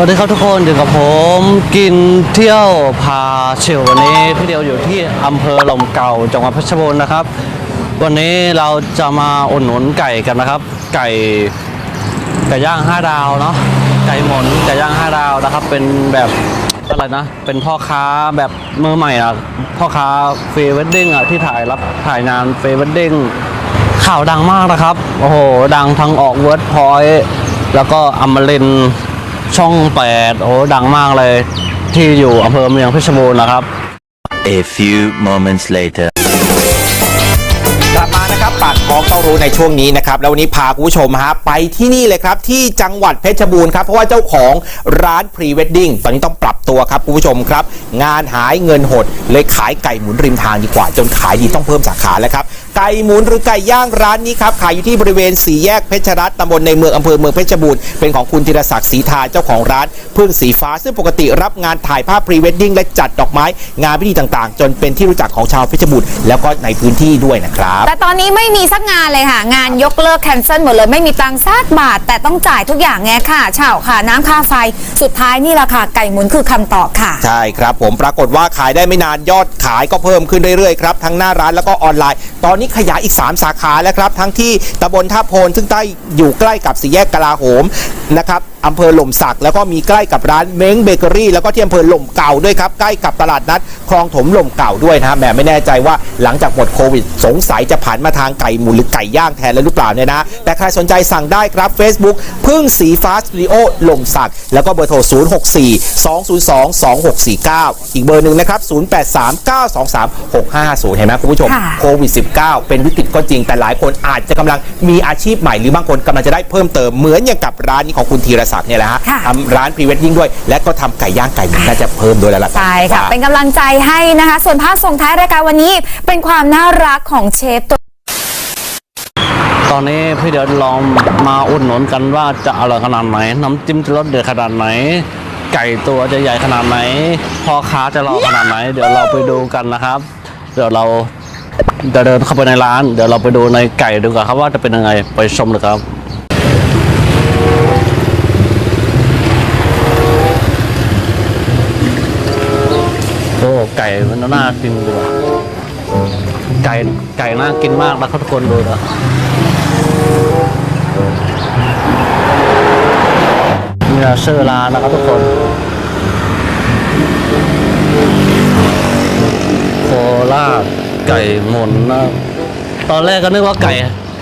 วัสดีครับทุกคนอยู่กับผมกินเที่ยวพาเที่ยววันนี้พี่เดียวอยู่ที่อำเภอหลมเก่าจังหวัดเพชรบูรณ์นะครับ วันนี้เราจะมาอุดหนุนไก่กันนะครับ ไก่ไก่ย่างห้าดาวเนาะไก่หมนไก่ย่างห้าดาวนะครับ เป็นแบบอะไรนะ เป็นพ่อค้าแบบมือใหม่อะพ่อค้าฟรีเวดดิ้งอะที่ถ่ายรับถ่ายงานฟรีเวดดิ้งข่าวดังมากนะครับโอ้โหดังทั้งออกเวิร์ดพอยต์แล้วก็อมรินทร์ ช่องแปดโอ้โหดังมากเลย ที่อยู่อำเภอเมืองเพชรบูรณ์นะครับ A few moments later. กลับมานะครับปากท้องต้องรู้ในช่วงนี้นะครับ แล้ววันนี้พาคุณผู้ชมฮะไปที่นี่เลยครับ ที่จังหวัดเพชรบูรณ์ครับ เพราะว่าเจ้าของร้านพรีเวดดิ้งตอนนี้ต้องปรับตัวครับคุณผู้ชมครับ งานหายเงินหดเลยขายไก่หมุนริมทางดีกว่า จนขายดีต้องเพิ่มสาขาแล้วครับ ไก่หมุนหรือไก่ย่างร้านนี้ครับขายอยู่ที่บริเวณสี่แยกเพชรรัตน์ตำบลในเมืองอำเภอเมืองเพชรบูรณ์เป็นของคุณธีรศักดิ์ศรีทาเจ้าของร้านพึ่งสีฟ้า ซึ่งปกติรับงานถ่ายภาพพรีเวดดิ้งและจัดดอกไม้ งานพิธีต่างๆ จนเป็นที่รู้จักของชาวเพชรบูรณ์แล้วก็ในพื้นที่ด้วยนะครับ แต่ตอนนี้ไม่มีสักงานเลยค่ะ งานยกเลิกแคนเซิลหมดเลยไม่มีตังค์สักบาท แต่ต้องจ่ายทุกอย่างไงค่ะเช่าค่ะน้ำค่าไฟสุดท้ายนี่แหละค่ะไก่หมุนคือคำตอบค่ะ ใช่ครับ ผมปรากฏว่าขายได้ไม่นานยอดขายก็เพิ่มขึ้นเรื่อยๆครับทั้งหน้าร้านแล้วก็ออนไลน์ตอนนี้ขยายอีก 3 สาขาแล้วครับ ทั้งที่ตำบลท่าโพนซึ่งใต้อยู่ใกล้กับสี่แยกกลาโหมนะครับ อำเภอหล่มสัก แล้วก็มีใกล้กับร้านเม้งเบเกอรี่แล้วก็ที่อำเภอหล่มเก่าด้วยครับใกล้กับตลาดนัดคลองถมหล่มเก่าด้วยนะฮะแหมไม่แน่ใจว่าหลังจากหมดโควิด สงสัยจะผ่านมาทางไก่หมูหรือไก่ย่างแทนแล้วหรือเปล่าเนี่ยนะ แต่ใครสนใจสั่งได้ครับ Facebook พึ่งสีฟ้าสตูดิโอหล่มสัก แล้วก็เบอร์โทร 064 202 2649 อีกเบอร์หนึ่งนะครับ 083 923 6550 เห็นไหมคุณผู้ชมค่ะโควิด -19 เป็นวิกฤตก็จริงแต่หลายคนอาจจะกำลังมีอาชีพใหม่หรือบางคนกำลังจะได้เพิ่มเติมเหมือนอย่างกับร้านนี้ของคุณธีรศักดิ์เนี่ยแหละฮะค่ะ ทำร้านพรีเวดดิ้งด้วย และก็ทำไก่ย่างไก่หมุนน่าจะเพิ่มด้วยแล้วล่ะใช่ค่ะ เป็นกำลังใจให้นะคะ ส่วนภาพส่งท้ายรายการวันนี้ เป็นความน่ารักของเชฟตัว ตอนนี้พี่เดี๋ยวลองมาอุดหนุนกันว่าจะอร่อยขนาดไหน น้ำจิ้มจะรสเด็ดขนาดไหน ไก่ตัวจะใหญ่ขนาดไหนพ่อค้าจะรอขนาดไหน เดี๋ยวเราไปดูกันนะครับ เดี๋ยวเราจะเดินเข้าไปในร้าน เดี๋ยวเราไปดูในไก่ดูกันครับว่าจะเป็นยังไงไปชมเลยครับ โอ้ไก่ มันน่ากินดีว่ะไก่ไก่น่ากินมากนะครับทุกคนดูนะนี่นะชื่อร้านนะครับทุกคนโคราชไก่หมุนนะตอนแรกก็นึกว่าไก่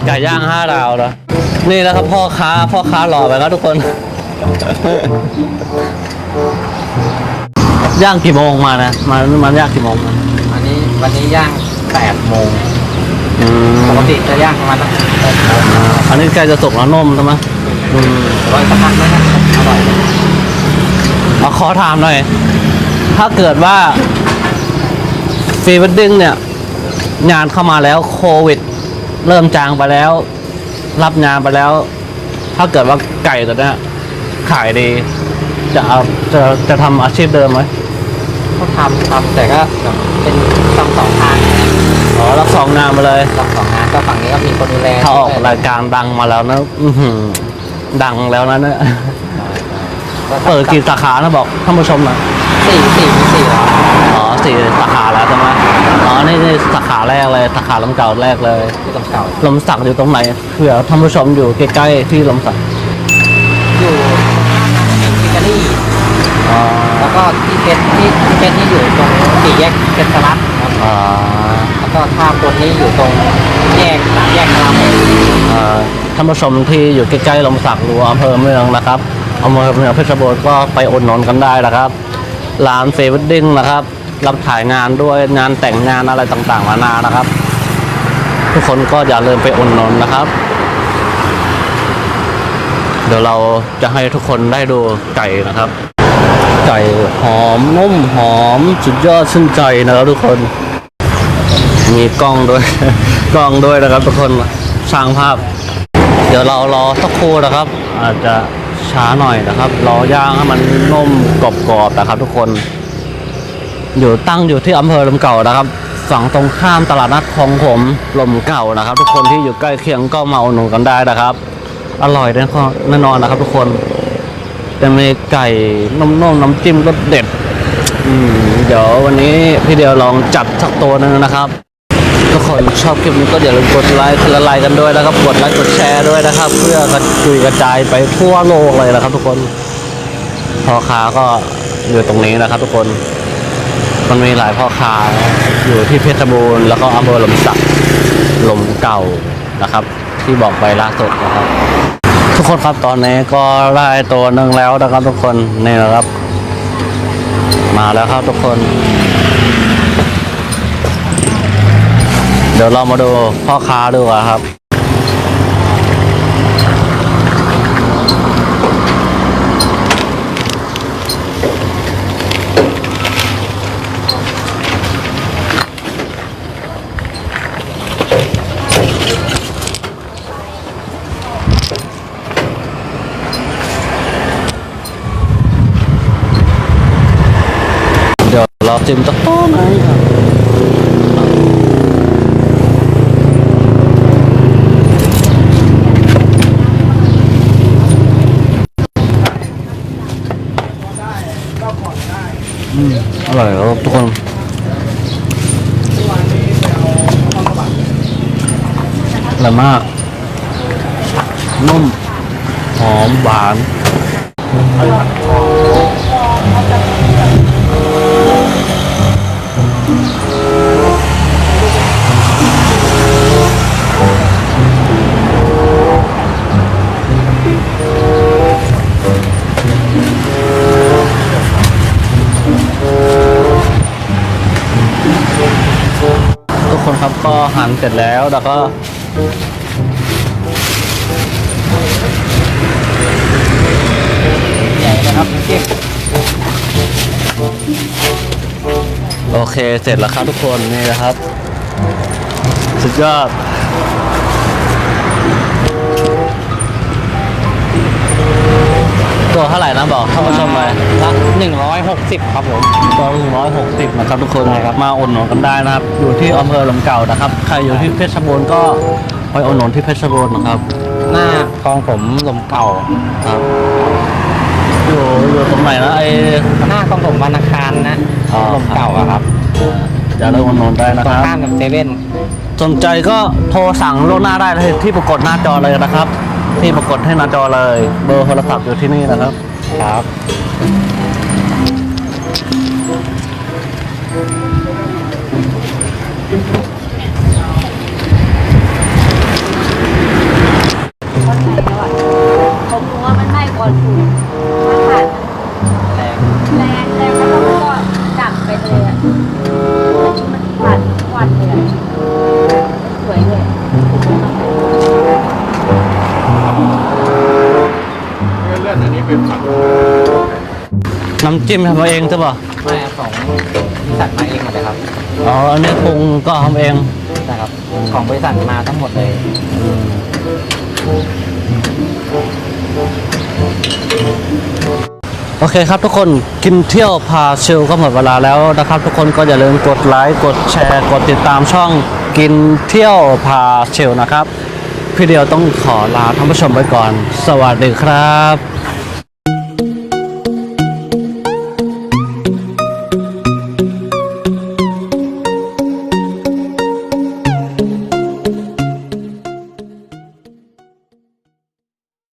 ไก่ย่างห้าดาวนะนี่นะครับพ่อค้าพ่อค้าหล่อไปครับทุกคน ย่างกี่โมงมานะมามันย่างกี่โมงนะอันนี้วันนี้ย่าง8โมงอืมปกติจะย่างประมาณสัก6โมงอันนี้ใกล้จะสุกแล้วนุ่มใช่ไหมอืมร้อยสักพักแล้วนะอร่อยเลยเอาขอถามหน่อย ถ้าเกิดว่าฟรีเวดดิ้งเนี่ย งานเข้ามาแล้วโควิด เริ่มจางไปแล้ว รับงานไปแล้ว ถ้าเกิดว่าไก่ตัวเนี้ยขายดี จะเอาจะจะทำอาชีพเดิมไหม เขาทำทำแต่ก็แบบเป็นสองสองทางนะอ๋อรับสองงานมาเลยสองสองงานก็ฝั่งนี้ก็มีคนดูแลถ้าออกด้วยรายการดังมาแล้วนะอื้อหือดังแล้วนะเนี่ยก็เปิดกี่สาขานะบอกท่านผู้ชมหน่อยสี่สี่มีสี่เหรออ๋อสี่สาขาแล้วใช่ไหมอ๋อนี่นี่สาขาแรกเลยสาขาลมเก่าแรกเลยที่ตรงเก่าลมสักอยู่ตรงไหนเผื่อท่านผู้ชมอยู่ใกล้ๆที่ลมสักอยู่พิการี่อ๋อ แล้วก็ที่เพชรที่ที่เพชรนี่อยู่ตรงสี่แยกเพชรรัตน์ครับอ่าแล้วก็ท่าบนนี้อยู่ตรงแยกสามแยกกลางอ่าท่านผู้ชมที่อยู่ใกล้ๆลมสักหรือว่าอำเภอเมืองนะครับอำเภอเมืองเพชรบูรณ์ก็ไปอุดหนุนกันได้นะครับ ร้านเฟเวดดิ้งนะครับ รับถ่ายงานด้วยงานแต่งงานอะไรต่างๆนานานะครับ ทุกคนก็อย่าลืมไปอุดหนุนนะครับ เดี๋ยวเราจะให้ทุกคนได้ดูไก่นะครับ ไก่หอมนุ่มหอมสุดยอดชื่นใจนะครับทุกคน มีกล้องด้วย กล้องด้วยนะครับทุกคนสร้างภาพ เดี๋ยวเรารอสักครู่นะครับ อาจจะช้าหน่อยนะครับรอย่างให้มันนุ่มกรอบๆนะครับ ทุกคน อยู่ตั้งอยู่ที่อำเภอลมเก่านะครับฝั่งตรงข้ามตลาดนัดคลองผมลมเก่านะครับ ทุกคนที่อยู่ใกล้เคียงก็มาอุดหนุนกันได้นะครับ อร่อยแน่นอนนะครับ ทุกคน จะมีไก่นุ่มๆน้ำจิ้มรสเด็ดอืมเดี๋ยววันนี้พี่เดียวลองจัดสักตัวหนึงนะครับทุกคนชอบคลิปนี้ก็อย่าลืมกดไลค์คนละไลค์กันด้วยนะครับกดไลค์กดแชร์ด้วยนะครับ เพื่อกระจุยกระจายไปทั่วโลกเลยนะครับ ทุกคนพ่อค้าก็อยู่ตรงนี้นะครับ ทุกคนมันมีหลายพ่อค้าอยู่ที่เพชรบูรณ์แล้วก็อำเภอหลมสักหลมเก่านะครับ ที่บอกไปล่าสุดนะครับ ทุกคนครับตอนนี้ก็ได้ตัวหนึ่งแล้วนะครับทุกคนนี่นะครับ มาแล้วครับทุกคน เดี๋ยวเรามาดูพ่อค้าดูกันครับ เดี๋ยวเราจิ้ มตะโต้ไหนครับอร่อยครับทุกคนอร่อยมาก นุ่ม หอม หวาน ก็หั่นเสร็จแล้วแล้วก็ใหญ่นะครับโอเคเสร็จแล้วครับทุกคนนี่นะครับ สุดยอด นะบอกท่านผู้ชมเลยละหนึ่งร้อยหกสิบครับผมตัวหนึ่งร้อยหกสิบนะครับทุกคนนะครับมาอุดหนุนกันได้นะครับ อยู่ที่อำเภอหลมเก่านะครับ ใครอยู่ที่เพชรบูรณ์ก็ไปอุดหนุนที่เพชรบูรณ์นะครับ หน้ากองผมลมเก่าครับอยู่อยู่ตรงไหนนะไอ้หน้ากองผมวันอังคารนะอ๋อลมเก่าอะครับจะเริ่มอุดหนุนได้นะตรคงรับข้ามกับเซเว่นสนใจก็โทรสั่งล่วงหน้าได้ที่ที่ปรากฏหน้าจอเลยนะครับ ที่ปรากฏให้หน้าจอเลย เบอร์โทรศัพท์อยู่ที่นี่นะครับ ครับำจิ้มทำเองใช่ป่ะไม่ครับของบริษัทมาเองหมดเลยครับอ๋ออันนี้ปรุงก็ทำเองนะครับ ของบริษัทมาทั้งหมดเลยโอเคครับทุกคนกินเที่ยวพาชิลก็หมดเวลาแล้วนะครับ ทุกคนก็อย่าลืมกดไลค์กดแชร์กดติดตามช่องกินเที่ยวพาชิลนะครับพี่เดียวต้องขอลาท่านผู้ชมไปก่อน สวัสดีครับ